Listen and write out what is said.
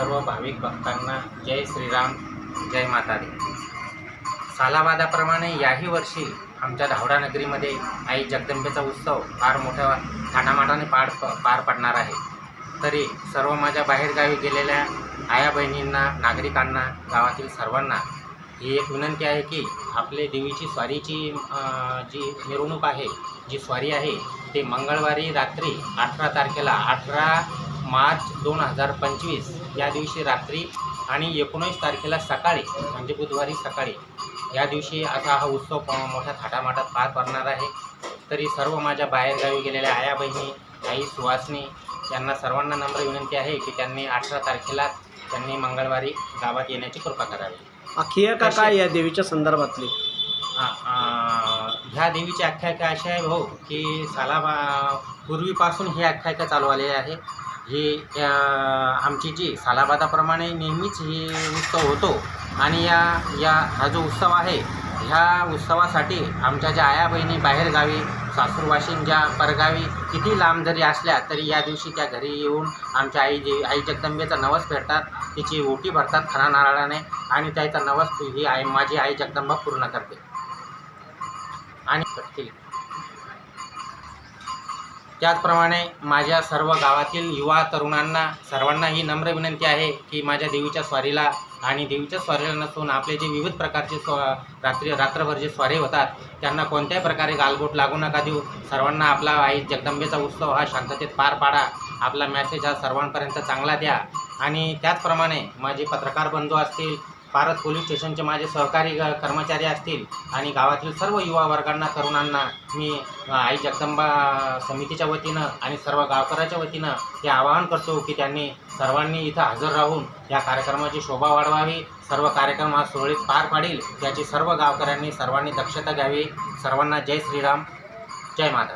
सर्व भाविक भक्तांना जय श्रीराम जय माता सालावादाप्रमाणे सालाबादाप्रमाणे याही वर्षी आमच्या धावडा नगरीमध्ये आई जगदंबेचा उत्सव फार मोठ्या थाटामाटाने पार पार पडणार आहे. तरी सर्व माझ्या बाहेरगावी गेलेल्या आया बहिणींना नागरिकांना गावातील सर्वांना ही एक विनंती आहे की आपले देवीची स्वारीची जी मिरवणूक आहे जी स्वारी आहे ते मंगळवारी रात्री अठरा तारखेला अठरा मार्च दोन हजार पंचवीस या दिवशी रात्री आणि एकोणीस तारखेला सकाळी म्हणजे बुधवारी सकाळी या दिवशी असा हा उत्सव प- मोठ्या थाटामाटात पार पडणार आहे. तरी सर्व माझ्या बाहेरगावी गेलेल्या आया बहिणी आई सुवासनी यांना सर्वांना नम्र विनंती आहे की त्यांनी अठरा तारखेला त्यांनी मंगळवारी गावात येण्याची कृपा करावी. आख्यायिका काय या देवीच्या संदर्भातली? ह्या देवीची आख्यायिका अशी आहे भाऊ की सालाबा पूर्वीपासून ही आख्यायिका चालू आलेली आहे. ही आमची जी सालाबादाप्रमाणे नेहमीच ही उत्सव होतो आणि या या हा जो उत्सव आहे ह्या उत्सवासाठी आमच्या ज्या आया बहिणी बाहेरगावी सासूरवाशीन ज्या परगावी किती लांब जरी असल्या तरी या दिवशी त्या घरी येऊन आमच्या आई जी आई जगदंबेचा नवस फेडतात तिची ओटी भरतात खरा नारळाने आणि त्याचा नवस ही आई माझी आई जगदंबा पूर्ण करते. आणि ठीक त्याचप्रमाणे माझ्या सर्व गावातील युवा तरुणांना सर्वांना ही नम्र विनंती आहे की माझ्या देवीच्या स्वारीला आणि देवीच्या स्वारीला नसून आपले जे विविध प्रकारचे स्व रात्री रात्रभर जे स्वारे होतात त्यांना कोणत्याही प्रकारे गालबोट लागू नका देऊ. सर्वांना आपला आई जगदंबेचा उत्सव हा शांततेत पार पाडा. आपला मॅसेज हा सर्वांपर्यंत चांगला द्या. आणि त्याचप्रमाणे माझे पत्रकार बंधू असतील पारस पोलीस स्टेशनचे माझे सहकारी ग- कर्मचारी असतील आणि गावातील सर्व युवा वर्गांना तरुणांना मी आई जगदंबा समितीच्या वतीनं आणि सर्व गावकऱ्याच्या वतीनं हे आवाहन करतो की त्यांनी सर्वांनी इथं हजर राहून या कार्यक्रमाची शोभा वाढवावी. सर्व कार्यक्रम हा सुरळीत पार पाडील. याची सर्व गावकऱ्यांनी सर्वांनी दक्षता घ्यावी. सर्वांना जय श्रीराम. जय माता